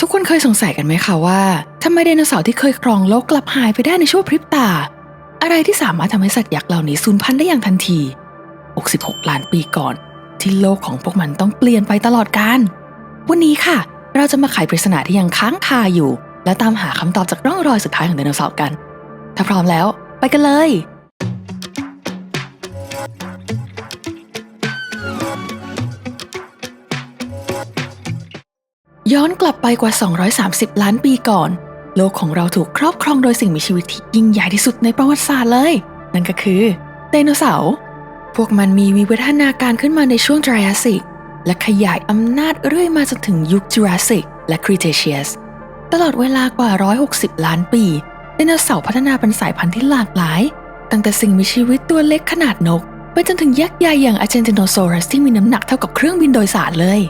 ทุกคนเคยสงสัยกันไหมคะว่าทำไมไดโนเสาร์ที่เคยครองโลกกลับหายไปได้ในชั่วพริบตา อะไรที่สามารถทำให้สัตว์ยักษ์เหล่านี้สูญพันธุ์ได้อย่างทันที 66 ล้านปีก่อน ที่โลกของพวกมันต้องเปลี่ยนไปตลอดกาลวันนี้ค่ะ เราจะมาไขปริศนาที่ยังค้างคาอยู่ และตามหาคำตอบจากร่องรอยสุดท้ายของไดโนเสาร์กัน ถ้าพร้อมแล้ว ไปกันเลย ย้อนกลับไปกว่า 230 ล้านปีก่อน โลกของเราถูกครอบครองโดยสิ่งมีชีวิตที่ยิ่งใหญ่ที่สุดในประวัติศาสตร์เลย นั่นก็คือไดโนเสาร์ พวกมันมีวิวัฒนาการขึ้นมาในช่วง Triassic และขยายอำนาจเรื่อยมาจนถึงยุค Jurassic และ Cretaceous ตลอดเวลากว่า 160 ล้านปี ไดโนเสาร์พัฒนาเป็นสายพันธุ์ที่หลากหลาย ตั้งแต่สิ่งมีชีวิตตัวเล็กขนาดนก ไปจนถึงยักษ์ใหญ่อย่าง Argentinosaurus ที่มีน้ำหนักเท่ากับเครื่องบินโดยสารเลย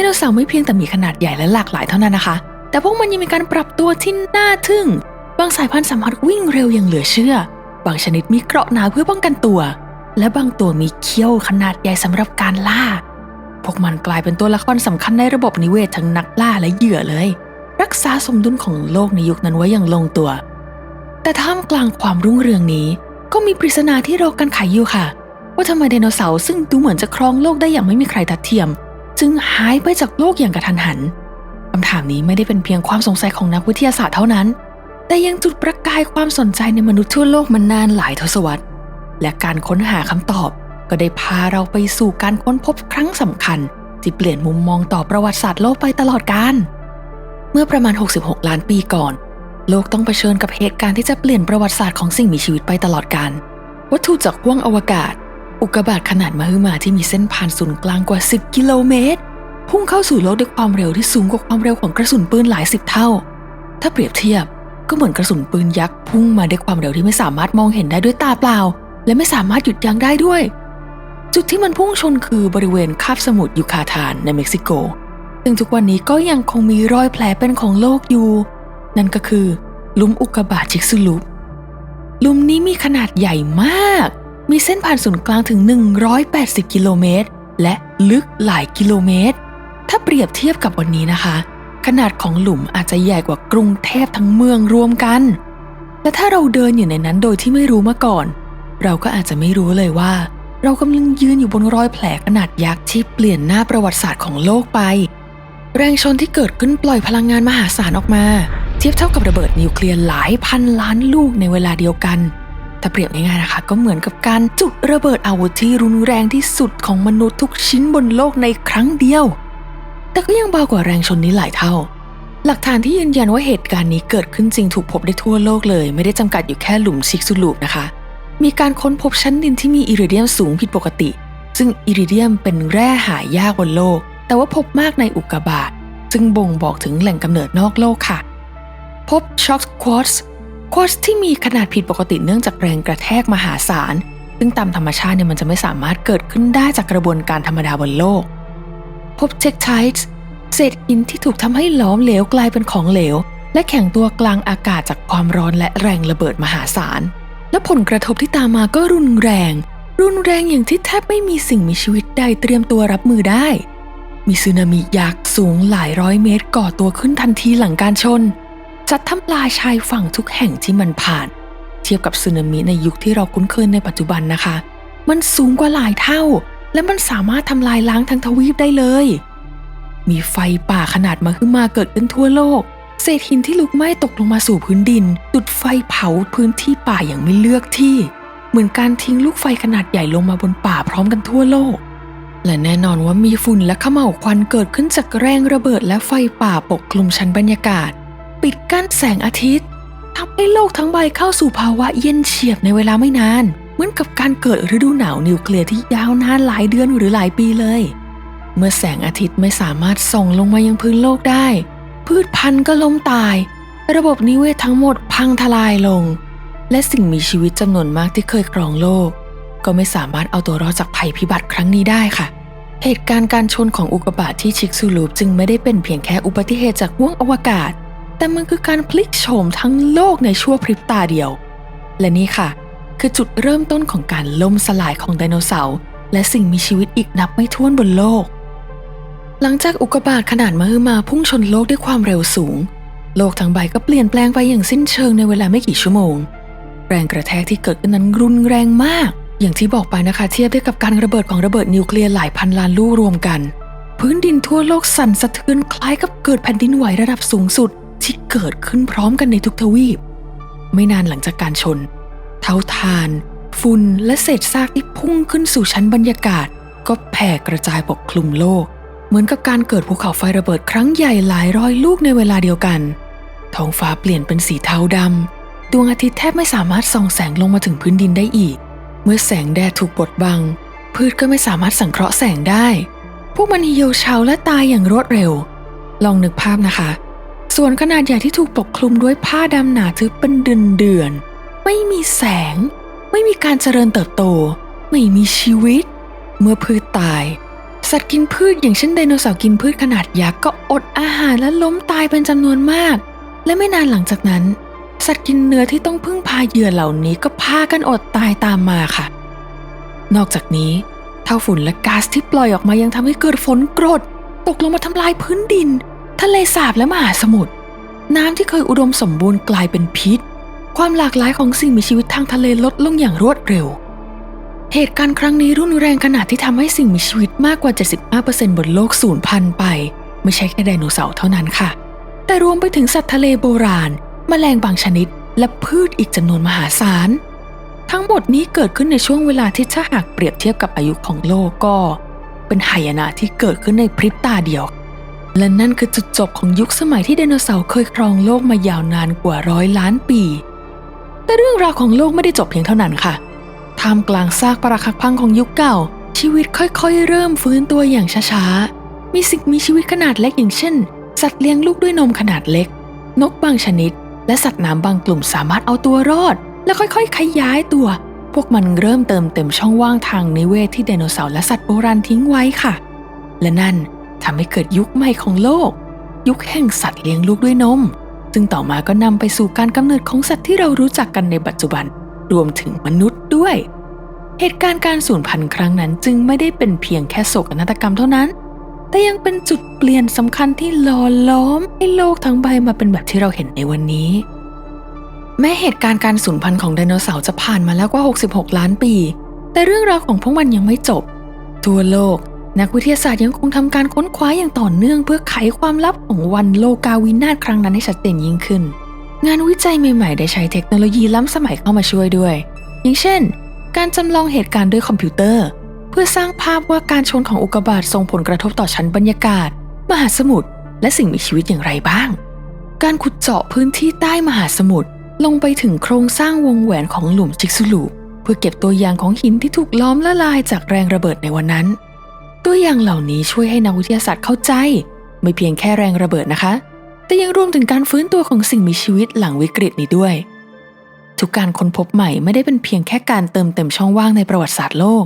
ดโนเสาร์ไม่เพียงแต่มีขนาดใหญ่และหลากหลายเท่านั้นนะคะ แต่พวกมันยังมีการปรับตัวที่น่าทึ่ง บางสายพันธุ์สามารถวิ่งเร็วอย่างเหลือเชื่อ บางชนิดมีเกราะหนาเพื่อป้องกันตัว และบางตัวมีเขี้ยวขนาดใหญ่สำหรับการล่า พวกมันกลายเป็นตัวละครสำคัญในระบบนิเวศทั้งนักล่าและเหยื่อเลย รักษาสมดุลของโลกในยุคนั้นไว้อย่างลงตัว แต่ท่ามกลางความรุ่งเรืองนี้ ก็มีปริศนาที่รอกันไขอยู่ค่ะ ว่าทำไมไดโนเสาร์ซึ่งดูเหมือนจะครองโลกได้อย่างไม่มีใครทัดเทียม จึงหายไปจากโลกอย่างกระทันหันคำถามนี้ไม่ได้เป็นเพียงความสงสัยของนักวิทยาศาสตร์เท่านั้น แต่ยังจุดประกายความสนใจในมนุษย์ทั่วโลกมานานหลายทศวรรษ และการค้นหาคำตอบก็ได้พาเราไปสู่การค้นพบครั้งสำคัญที่เปลี่ยนมุมมองต่อประวัติศาสตร์โลกไปตลอดกาล เมื่อประมาณ 66 ล้านปีก่อน โลกต้องเผชิญกับเหตุการณ์ที่จะเปลี่ยนประวัติศาสตร์ของสิ่งมีชีวิตไปตลอดกาล วัตถุจากห้วงอวกาศ อุกกาบาตขนาดมหึมาที่มีเส้นผ่านศูนย์กลางกว่า 10 กิโลเมตร พุ่งเข้าสู่โลกด้วยความเร็วที่สูงกว่าความเร็วของกระสุนปืนหลายสิบเท่า ถ้าเปรียบเทียบก็เหมือนกระสุนปืนยักษ์พุ่งมาด้วยความเร็วที่ไม่สามารถมองเห็นได้ด้วยตาเปล่า และไม่สามารถหยุดยั้งได้ด้วย จุดที่มันพุ่งชนคือบริเวณคาบสมุทรยูคาทานในเม็กซิโก ซึ่งทุกวันนี้ก็ยังคงมีรอยแผลเป็นของโลกอยู่ นั่นก็คือ ลุมอุกกาบาตชิกซุลุปลุมนี้มีขนาดใหญ่มาก มีเส้นผ่านศูนย์กลางถึง 180 กิโลเมตร และลึกหลายกิโลเมตร ถ้าเปรียบเทียบกับวันนี้นะคะ ขนาดของหลุมอาจจะใหญ่กว่ากรุงเทพทั้งเมืองรวมกันและถ้าเราเดินอยู่ในนั้นโดยที่ไม่รู้มาก่อน เราก็อาจจะไม่รู้เลยว่า เรากำลังยืนอยู่บนรอยแผลขนาดยักษ์ที่เปลี่ยนหน้าประวัติศาสตร์ของโลกไป แรงชนที่เกิดขึ้นปล่อยพลังงานมหาศาลออกมา เทียบเท่ากับระเบิดนิวเคลียร์หลายพันล้านลูกในเวลาเดียวกัน ถ้าเปรียบง่ายๆนะคะ ก็เหมือนกับการจุดระเบิดอาวุธที่รุนแรงที่สุดของมนุษย์ทุกชิ้นบนโลกในครั้งเดียว แต่ก็ยังเบากว่าแรงชนนี้หลายเท่า หลักฐานที่ยืนยันว่าเหตุการณ์นี้เกิดขึ้นจริงถูกพบได้ทั่วโลกเลย ไม่ได้จำกัดอยู่แค่หลุมชิกซุลูปนะคะ มีการค้นพบชั้นดินที่มีอิริเดียมสูงผิดปกติ ซึ่งอิริเดียมเป็นแร่หายากบนโลก แต่ว่าพบมากในอุกกาบาตซึ่งบ่งบอกถึงแหล่งกำเนิดนอกโลกค่ะ พบช็อกควอตซ์ โควตซ์ที่มีขนาดผิดปกติเนื่องจากแรงกระแทกมหาศาล ซึ่งตามธรรมชาติเนี่ยมันจะไม่สามารถเกิดขึ้นได้จากกระบวนการธรรมดาบนโลก พบเทคไทส์เศษหินที่ถูกทำให้หลอมเหลวกลายเป็นของเหลว และแข็งตัวกลางอากาศจากความร้อนและแรงระเบิดมหาศาล และผลกระทบที่ตามมาก็รุนแรง รุนแรงอย่างที่แทบไม่มีสิ่งมีชีวิตใดเตรียมตัวรับมือได้ มีสึนามิยักษ์สูงหลายร้อยเมตรก่อตัวขึ้นทันทีหลังการชน จัดทำลายชายฝั่งทุกแห่งที่มันผ่าน เทียบกับสึนามิในยุคที่เราคุ้นเคยในปัจจุบันนะคะ มันสูงกว่าหลายเท่า และมันสามารถทำลายล้างทั้งทวีปได้เลย มีไฟป่าขนาดมหึมาเกิดขึ้นทั่วโลก เศษหินที่ลุกไหม้ตกลงมาสู่พื้นดิน จุดไฟเผาพื้นที่ป่าอย่างไม่เลือกที่ เหมือนการทิ้งลูกไฟขนาดใหญ่ลงมาบนป่าพร้อมกันทั่วโลกและแน่นอนว่ามีฝุ่นและขมเหลาวควันเกิดขึ้นจากแรงระเบิดและไฟป่าปกคลุมชั้นบรรยากาศ ปิดกั้นแสงอาทิตย์ทำให้โลกทั้งใบเข้าสู่ภาวะเย็นเฉียบในเวลาไม่นาน เหมือนกับการเกิดฤดูหนาวนิวเคลียร์ที่ยาวนานหลายเดือนหรือหลายปีเลย เมื่อแสงอาทิตย์ไม่สามารถส่องลงมายังพื้นโลกได้ พืชพันธุ์ก็ล้มตาย ระบบนิเวศทั้งหมดพังทลายลง และสิ่งมีชีวิตจำนวนมากที่เคยครองโลก ก็ไม่สามารถเอาตัวรอดจากภัยพิบัติครั้งนี้ได้ค่ะเหตุการณ์การชนของอุกกาบาตที่ชิกซูลูปจึงไม่ได้เป็นเพียงแค่อุบัติเหตุจากห้วงอวกาศ แต่มันคือการพลิกโฉมทั้งโลกในชั่วพริบตาเดียว และนี่ค่ะ คือจุดเริ่มต้นของการล่มสลายของไดโนเสาร์และสิ่งมีชีวิตอีกนับไม่ถ้วนบนโลก หลังจากอุกกาบาตขนาดมหึมาพุ่งชนโลกด้วยความเร็วสูง โลกทั้งใบก็เปลี่ยนแปลงไปอย่างสิ้นเชิงในเวลาไม่กี่ชั่วโมง แรงกระแทกที่เกิดขึ้นนั้นรุนแรงมาก อย่างที่บอกไปนะคะเทียบได้กับการระเบิดของระเบิดนิวเคลียร์หลายพันล้านลูกรวมกัน พื้นดินทั่วโลกสั่นสะเทือนคล้ายกับเกิดแผ่นดินไหวระดับสูงสุด ที่เกิดขึ้นพร้อมกันในทุกทวีป ไม่นานหลังจากการชน เท่าทาน ฝุ่นและเศษซากที่พุ่งขึ้นสู่ชั้นบรรยากาศ ก็แผ่กระจายปกคลุมโลก เหมือนกับการเกิดภูเขาไฟระเบิดครั้งใหญ่หลายร้อยลูกในเวลาเดียวกันท้องฟ้าเปลี่ยนเป็นสีเทาดำดวงอาทิตย์แทบไม่สามารถส่องแสงลงมาถึงพื้นดินได้อีก เมื่อแสงแดดถูกบดบัง พืชก็ไม่สามารถสังเคราะห์แสงได้ พวกมันเหี่ยวเฉาและตายอย่างรวดเร็ว ลองนึกภาพนะคะ ส่วนขนาดใหญ่ที่ถูกปกคลุมด้วยผ้าดำหนาทึบเป็นเดือนเดือนๆไม่มีแสง ไม่มีการเจริญเติบโต ไม่มีชีวิต เมื่อพืชตาย สัตว์กินพืชอย่างเช่นไดโนเสาร์กินพืชขนาดยักษ์ก็อดอาหารและล้มตายเป็นจำนวนมาก และไม่นานหลังจากนั้น สัตว์กินเนื้อที่ต้องพึ่งพาเหยื่อเหล่านี้ก็พากันอดตายตามมาค่ะ นอกจากนี้เท่าฝุ่นและก๊าซที่ปล่อยออกมายังทำให้เกิดฝนกรด ตกลงมาทำลายพื้นดิน ทะเลสาบและมหาสมุทรน้ำที่เคยอุดมสมบูรณ์กลายเป็นพิษ ความหลากหลายของสิ่งมีชีวิตทางทะเลลดลงอย่างรวดเร็ว เหตุการณ์ครั้งนี้รุนแรงขนาดที่ทำให้สิ่งมีชีวิตมากกว่า 75%บนโลกสูญพันธุ์ไป ไม่ใช่แค่ไดโนเสาร์เท่านั้นค่ะ แต่รวมไปถึงสัตว์ทะเลโบราณแมลงบางชนิด และพืชอีกจำนวนมหาศาลทั้งหมดนี้เกิดขึ้นในช่วงเวลาที่ถ้าหากเปรียบเทียบกับอายุของโลกก็ เป็นหายนะที่เกิดขึ้นในพริบตาเดียว และนั่นคือจุดจบของยุคสมัยที่ไดโนเสาร์เคยครองโลกมายาวนานกว่าร้อยล้านปี แต่เรื่องราวของโลกไม่ได้จบเพียงเท่านั้นค่ะ ท่ามกลางซากปรักหักพังของยุคเก่า ชีวิตค่อยๆ เริ่มฟื้นตัวอย่างช้าๆ มีสิ่งมีชีวิตขนาดเล็กอย่างเช่น สัตว์เลี้ยงลูกด้วยนมขนาดเล็ก นกบางชนิด และสัตว์น้ำบางกลุ่มสามารถเอาตัวรอด และค่อยๆ ขยายตัว พวกมันเริ่มเติมเต็มช่องว่างทางนิเวศที่ไดโนเสาร์และสัตว์โบราณทิ้งไว้ค่ะ และนั่น ทำให้เกิดยุคใหม่ของโลก ยุคแห่งสัตว์เลี้ยงลูกด้วยนม ซึ่งต่อมาก็นำไปสู่การกำเนิดของสัตว์ที่เรารู้จักกันในปัจจุบันรวมถึงมนุษย์ด้วย เหตุการณ์การสูญพันธุ์ครั้งนั้นจึงไม่ได้เป็นเพียงแค่โศกนาฏกรรมเท่านั้น แต่ยังเป็นจุดเปลี่ยนสำคัญที่หล่อล้อมให้โลกทั้งใบมาเป็นแบบที่เราเห็นในวันนี้ แม้เหตุการณ์การสูญพันธุ์ของไดโนเสาร์จะผ่านมาแล้วกว่า 66 ล้านปี แต่เรื่องราวของพวกมันยังไม่จบ ทั่วโลก นักวิทยาศาสตร์ยังคงทำการค้นคว้าอย่างต่อเนื่องเพื่อไขความลับของวันโลกาวินาศครั้งนั้นให้ชัดเจนยิ่งขึ้น งานวิจัยใหม่ๆ ได้ใช้เทคโนโลยีล้ำสมัยเข้ามาช่วยด้วย อย่างเช่น การจำลองเหตุการณ์ด้วยคอมพิวเตอร์ เพื่อสร้างภาพว่าการชนของอุกกาบาตส่งผลกระทบต่อชั้นบรรยากาศ มหาสมุทรและสิ่งมีชีวิตอย่างไรบ้าง การขุดเจาะพื้นที่ใต้มหาสมุทรลงไปถึงโครงสร้างวงแหวนของหลุมจิกซุลูเพื่อเก็บตัวอย่างของหินที่ถูกล้อมละลายจากแรงระเบิดในวันนั้น ตัวอย่างเหล่านี้ช่วยให้นักวิทยาศาสตร์เข้าใจ ไม่เพียงแค่แรงระเบิดนะคะ แต่ยังรวมถึงการฟื้นตัวของสิ่งมีชีวิตหลังวิกฤตนี้ด้วย ทุกการค้นพบใหม่ไม่ได้เป็นเพียงแค่การเติมเต็มช่องว่างในประวัติศาสตร์โลก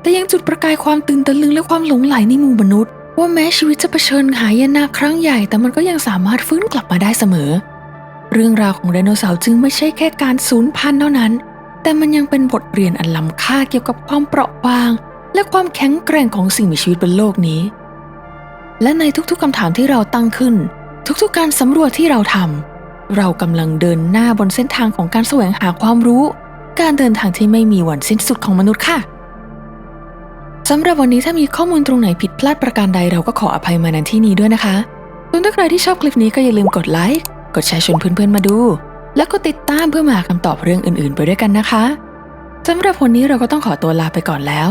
แต่ยังจุดประกายความตื่นตะลึงและความหลงไหลในหมู่มนุษย์ว่าแม้ชีวิตจะเผชิญหายนะครั้งใหญ่ แต่มันก็ยังสามารถฟื้นกลับมาได้เสมอ เรื่องราวของไดโนเสาร์จึงไม่ใช่แค่การสูญพันธุ์เท่านั้น แต่มันยังเป็นบทเรียนอันล้ำค่าเกี่ยวกับความเปราะบาง และความแข็งแกร่งของสิ่งมีชีวิตบนโลกนี้ และในทุกๆคำถามที่เราตั้งขึ้น ทุกๆการสำรวจที่เราทำเรากำลังเดินหน้าบนเส้นทางของการแสวงหาความรู้ การเดินทางที่ไม่มีวันสิ้นสุดของมนุษย์ค่ะสำหรับวันนี้ถ้ามีข้อมูลตรงไหนผิดพลาดประการใดเราก็ขออภัยมาณที่นี้ด้วยนะคะส่วนถ้าใครที่ชอบคลิปนี้ก็อย่าลืมกดไลค์กดแชร์ชวนเพื่อนๆมาดู แล้วก็ติดตามเพื่อมาหาคำตอบเรื่องอื่นๆ ไปด้วยกันนะคะสำหรับวันนี้เราก็ต้องขอตัวลาไปก่อนแล้ว